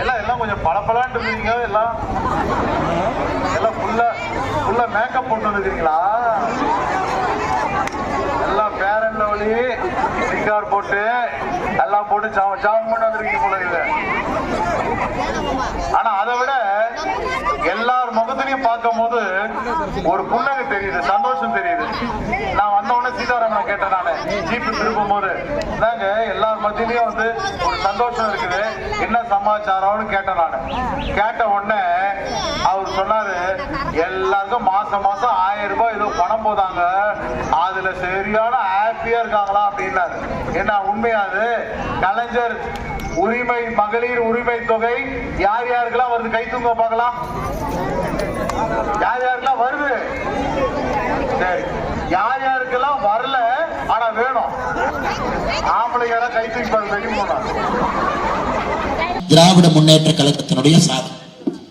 எல்லாம் எல்லாம் கொஞ்சம் பளபளான்னு இருக்கீங்க எல்லாம். எல்லாம் ஃபுல்லா ஃபுல்லா மேக்கப் போட்டு வந்துருக்கீங்களா எல்லாம் பேரன் லவ்லி சிங்கார் போட்டு எல்லாம் போட்டு ஜாம் ஜாம் பண்ணி வந்திருக்கீங்க போல இது ஆனா அதை விட எல்லார் முகத்திலையும் பார்க்கும் போது ஒரு புன்னகை தெரியுது சந்தோஷம் தெரியுது. நான் வந்த உடனே சீதாராமன் கேட்டேன் நானு. ஜீப் திருப்பும் போது நாங்க எல்லார் மத்தியிலயும் வந்து ஒரு சந்தோஷம் இருக்குது. என்ன சமாச்சாரம்னு கேட்டேன் நானு. கேட்ட உடனே அவர் சொன்னாரு எல்லாருக்கும் மாசம் மாசம் ஆயிரம் ரூபாய் ஏதோ பணம் போதாங்க. அதுல சரியான ஹாப்பியா இருக்காங்களா? அப்படின்னாரு. என்ன உண்மையா அது? கலைஞர் உரிமை மகளிர் உரிமை தொகை யார் யாருக்கெல்லாம் வருது? கை தூங்க பார்க்கலாம். யார் யாருக்கெல்லாம் வருது? சரி. யார் யாருக்கெல்லாம் வரல ஆனா வேணும். ஆம்பளைங்க கை தூக்கி பாருங்க வெடி போனோம் திராவிட முன்னேற்ற கழகத்தினுடைய சாதனை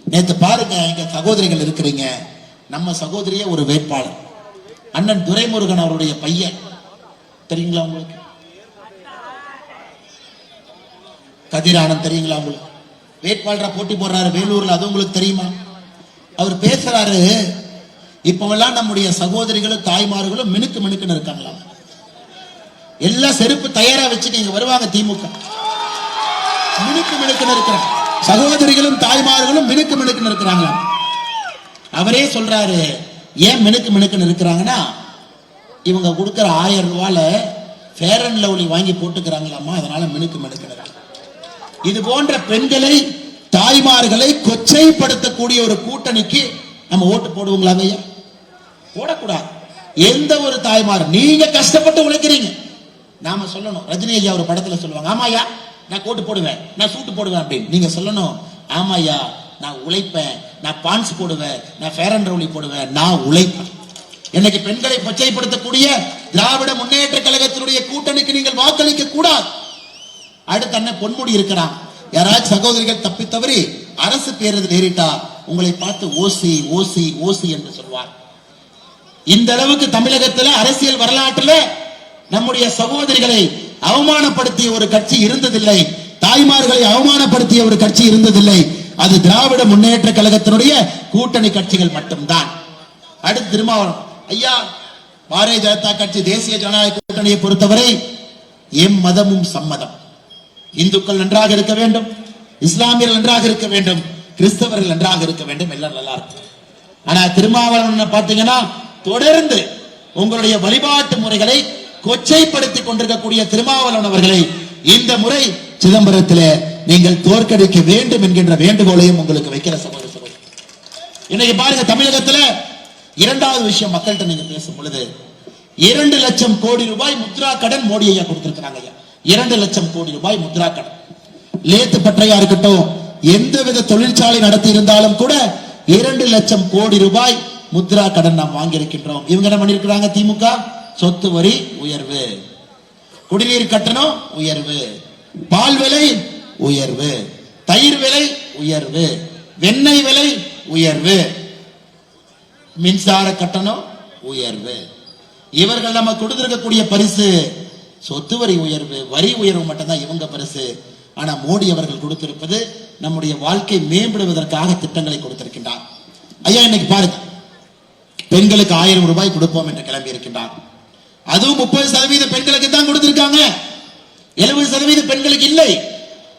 நேத்து பாருங்க எங்க சகோதரிகள் இருக்கிறீங்க. நம்ம சகோதரியே ஒரு வேட்பாளர். அண்ணன் துரைமுருகன் அவருடைய பையன். தெரியுங்களா உங்களுக்கு? கதிரானந்த் தெரியுங்களா உங்களுக்கு? வேட்பாளரா போட்டி போடுறாரு வேலூர்ல. அது உங்களுக்கு தெரியுமா? அவர் பேசுறாரு இப்பவெல்லாம் நம்முடைய சகோதரிகளும் தாய்மார்களும் மினுக்கு மினுக்குன்னு இருக்காங்களா எல்லாம் செருப்பு தயாரா வச்சு நீங்க வருவாங்க திமுக. மினுக்கு மினுக்கு இருக்கிறாங்க சகோதரிகளும் தாய்மார்களும் மினுக்கு மினுக்கு இருக்கிறாங்க. அவரே சொல்றாரு ஏன் மினுக்கு மினுக்குன்னு இருக்கிறாங்கன்னா இவங்க கொடுக்குற ஆயிரம் ரூபாயில ஃபேர் அண்ட் லவ்லி வாங்கி போட்டுக்கிறாங்களாமா அதனால மினுக்கு மினுக்குன்னு இது போன்ற பெண்களை தாய்மார்களை கொச்சைப்படுத்தக்கூடிய ஒரு கூட்டணிக்கு நம்ம ஓட்டு போடுவோங்களாங்க ஐயா? போடக்கூடாது. எந்த ஒரு தாய்மார் நீங்க கஷ்டப்பட்டு உழைக்கிறீங்க. நாம சொல்லணும். ரஜினி ஐயா ஒரு படத்துல சொல்லுவாங்க ஆமாயா நான் கோட்டு போடுவேன் நான் சூட்டு போடுவேன் அப்படின்னு. நீங்க சொல்லணும் ஆமாயா நான் உழைப்பேன் நான் பான்ஸ் போடுவேன் நான் ஃபேர் அண்ட் ரவுலி போடுவேன் நான் உழைப்பேன். இன்னைக்கு பெண்களை பச்சைப்படுத்தக்கூடிய திராவிட முன்னேற்ற கழகத்தினுடைய கூட்டணிக்கு நீங்கள் வாக்களிக்க கூடாது. அடுத்து அண்ணன் பொன்முடி இருக்கிறான். யாராச்சும் சகோதரிகள் தப்பி தவறி அரசு பேருந்து நேரிட்டா உங்களை பார்த்து ஓசி ஓசி ஓசி என்று சொல்வார். இந்த அளவுக்கு தமிழகத்தில் அரசியல் வரலாற்றில் நம்முடைய சகோதரிகளை அவமானப்படுத்திய ஒரு கட்சி இருந்ததில்லை. தாய்மார்களை அவமானப்படுத்திய ஒரு கட்சி இருந்ததில்லை. அது திராவிட முன்னேற்ற கழகத்தினுடைய கூட்டணி கட்சிகள் மட்டும்தான். அடுத்து திருமாவளவன். ஐயா பாரதிய ஜனதா கட்சி தேசிய ஜனநாயக கூட்டணியை பொறுத்தவரை எம் மதமும் சம்மதம். இந்துக்கள் நன்றாக இருக்க வேண்டும். இஸ்லாமியர்கள் நன்றாக இருக்க வேண்டும். கிறிஸ்தவர்கள் நன்றாக இருக்க வேண்டும். எல்லாம் நல்லா இருக்கும். ஆனா திருமாவளவன் பாத்தீங்கன்னா தொடர்ந்து உங்களுடைய வழிபாட்டு முறைகளை கொச்சைப்படுத்திக் கொண்டிருக்கக்கூடிய திருமாவளவன் அவர்களை இந்த முறை சிதம்பரத்திலே நீங்கள் தோற்கடிக்க வேண்டும் என்கின்ற வேண்டுகோளையும் உங்களுக்கு வைக்கிற சகோதர சகோதரி. இன்னைக்கு பாருங்க தமிழகத்துல இரண்டாவது விஷயம் மக்கள்கிட்ட நீங்க பேசும் பொழுது இரண்டு லட்சம் கோடி ரூபாய் முத்ரா கடன் மோடி ஐயா கொடுத்திருக்கிறாங்க ஐயா. இரண்டு லட்சம் கோடி ரூபாய் முத்ரா கடன். லேத்து பற்றையா இருக்கட்டும் எந்தவித தொழிற்சாலை நடத்தி இருந்தாலும் கூட இரண்டு லட்சம் கோடி ரூபாய் முத்ரா கடன் நாம் வாங்கியிருக்கின்றோம். இவங்க என்ன பண்ணிருக்கிறாங்க திமுக? சொத்து வரி உயர்வு. குடிநீர் கட்டணம் உயர்வு. பால் விலை உயர்வு. தயிர் விலை உயர்வு. வெண்ணெய் விலை உயர்வு. மின்சார கட்டணம் உயர்வு. இவர்கள் நம்ம கொடுத்திருக்கக்கூடிய பரிசு சொத்து வரி உயர்வு. வரி உயர்வு மட்டும்தான் இவங்க பரிசு. ஆனா மோடி அவர்கள் கொடுத்திருப்பது நம்முடைய வாழ்க்கை மேம்படுவதற்காக திட்டங்களை கொடுத்திருக்கின்றார். ஐயா இன்னைக்கு பாருங்க. பெண்களுக்கு ஆயிரம் ரூபாய் கொடுப்போம் என்று கிளம்பி இருக்கின்றார் அதுவும் முப்பது சதவீத பெண்களுக்கு தான் கொடுத்திருக்காங்க. எழுபது சதவீத பெண்களுக்கு இல்லை.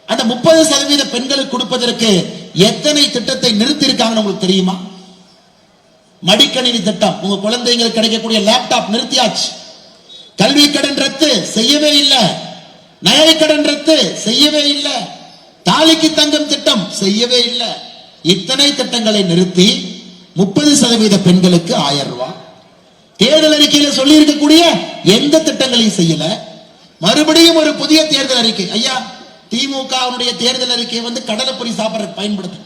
அந்த முப்பது சதவீத பெண்களுக்கு கொடுப்பதற்கு எத்தனை திட்டத்தை நிறுத்தி இருக்காங்கன்னு உங்களுக்கு தெரியுமா? மடிக்கணினி திட்டம். உங்க குழந்தைங்களுக்கு கிடைக்கக்கூடிய லேப்டாப் நிறுத்தியாச்சு. கல்வி கடன் ரத்து செய்யவே இல்லை. நகை கடன் ரத்து செய்யவே இல்லை. தாலிக்கு தங்கம் திட்டம் செய்யவே இல்லை. இத்தனை திட்டங்களை நிறுத்தி முப்பது சதவீத பெண்களுக்கு ஆயிரம் ரூபாய். தேர்தல் அறிக்கையில சொல்லி இருக்கக்கூடிய எந்த திட்டங்களையும் செய்யல. மறுபடியும் ஒரு புதிய தேர்தல் அறிக்கை. ஐயா திமுகவுடைய தேர்தல் அறிக்கையை வந்து கடலைப்பொரி சாப்பிடறதுக்கு பயன்படுத்து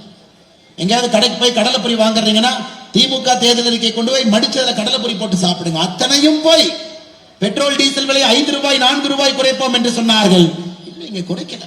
எங்கேயாவது கடைக்கு போய் கடலைப்பொரி வாங்குறீங்கன்னா திமுக தேர்தல் அறிக்கை கொண்டு போய் மடிச்சதுல கடலைப்பொறி போட்டு சாப்பிடுங்க. அத்தனையும் போய் பெட்ரோல் டீசல் விலை ஐந்து ரூபாய் நான்கு ரூபாய் குறைப்போம் என்று சொன்னார்கள். இல்லைங்க குறைக்கல.